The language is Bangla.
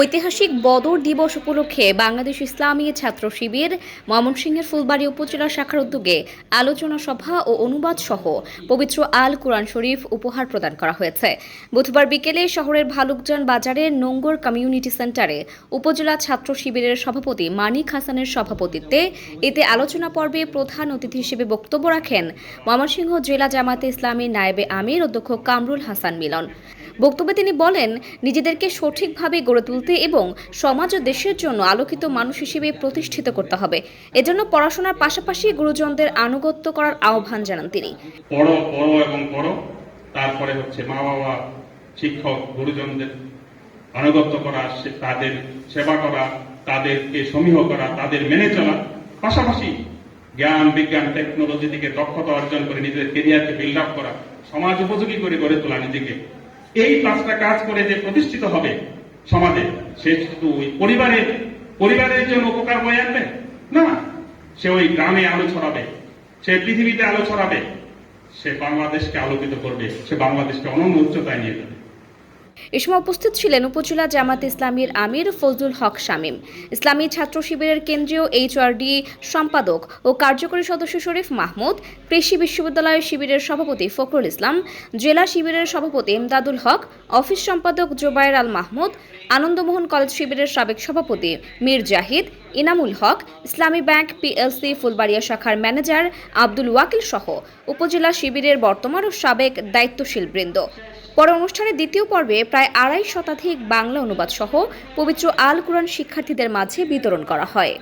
ঐতিহাসিক বদর দিবস উপলক্ষে বাংলাদেশ ইসলামী ছাত্র শিবির, ময়মনসিংহের ফুলবাড়ী উপজেলা শাখার উদ্যোগে আলোচনা সভা ও অনুবাদ সহ পবিত্র আল কোরআন শরীফ উপহার প্রদান করা হয়েছে। বুধবার বিকেলে শহরের ভালুকজান বাজারের নোঙ্গর কমিউনিটি সেন্টারে উপজেলা ছাত্র শিবিরের সভাপতি মানিক হাসানের সভাপতিত্বে এতে আলোচনা পর্বে প্রধান অতিথি হিসেবে বক্তব্য রাখেন ময়মনসিংহ জেলা জামাতে ইসলামী নায়েবে আমির, অধ্যক্ষ কামরুল হাসান মিলন। বক্তব্যে তিনি বলেন, নিজেদেরকে সঠিকভাবে গড়ে তুলতে এবং সমাজ ও দেশের জন্য আলোকিত মানুষ হিসেবে প্রতিষ্ঠিত করতে হবে। এজন্য পড়াশোনার পাশাপাশি গুরুজনদের আনুগত্য করার আহ্বান জানান তিনি। পড়ো পড়ো এবং পড়ো। তারপরে হচ্ছে মা বাবা শিক্ষক, গুরুজনদের আনুগত্য করা তাদের সেবা করা, তাদেরকে সমীহ করা, তাদের মেনে চলা। পাশাপাশি জ্ঞান, বিজ্ঞান টেকনোলজি থেকে দক্ষতা অর্জন করে নিজেদের কেরিয়ারকে বিল্ড আপ করা, সমাজ উপযোগী করে গড়ে তোলা নিজেকে এই পাঁচটা কাজ করে যে প্রতিষ্ঠিত হবে সমাজে, সে শুধু ওই পরিবারের পরিবারের জন্য উপকার বয়ে আনবে? না। সে ওই গ্রামে আলো ছড়াবে, সে পৃথিবীতে আলো ছড়াবে, সে বাংলাদেশকে আলোকিত করবে, সে বাংলাদেশকে অনন্য উচ্চতায় নিয়ে যাবে। এ সময় উপস্থিত ছিলেন উপজেলা জামাত ইসলামীর আমির ফজলুল হক শামীম, ইসলামী ছাত্র শিবিরের কেন্দ্রীয় এইচআরডি সম্পাদক ও কার্যকরী সদস্য শরীফ মাহমুদ, কৃষি বিশ্ববিদ্যালয়ের শিবিরের সভাপতি ফখরুল ইসলাম, জেলা শিবিরের সভাপতি ইমদাদুল হক, অফিস সম্পাদক জোবায়ের আল মাহমুদ, আনন্দমোহন কলেজ শিবিরের সাবেক সভাপতি মীর জাহিদ, ইনামুল হক, ইসলামী ব্যাংক পিএলসি ফুলবাড়িয়া শাখার ম্যানেজার আব্দুল ওয়াকিল সহ উপজেলা শিবিরের বর্তমান ও সাবেক দায়িত্বশীল বৃন্দ। পরে অনুষ্ঠানের দ্বিতীয় পর্বে প্রায় আড়াই শতাধিক বাংলা অনুবাদ সহ পবিত্র আল কোরআন শিক্ষার্থীদের মাঝে বিতরণ করা হয়।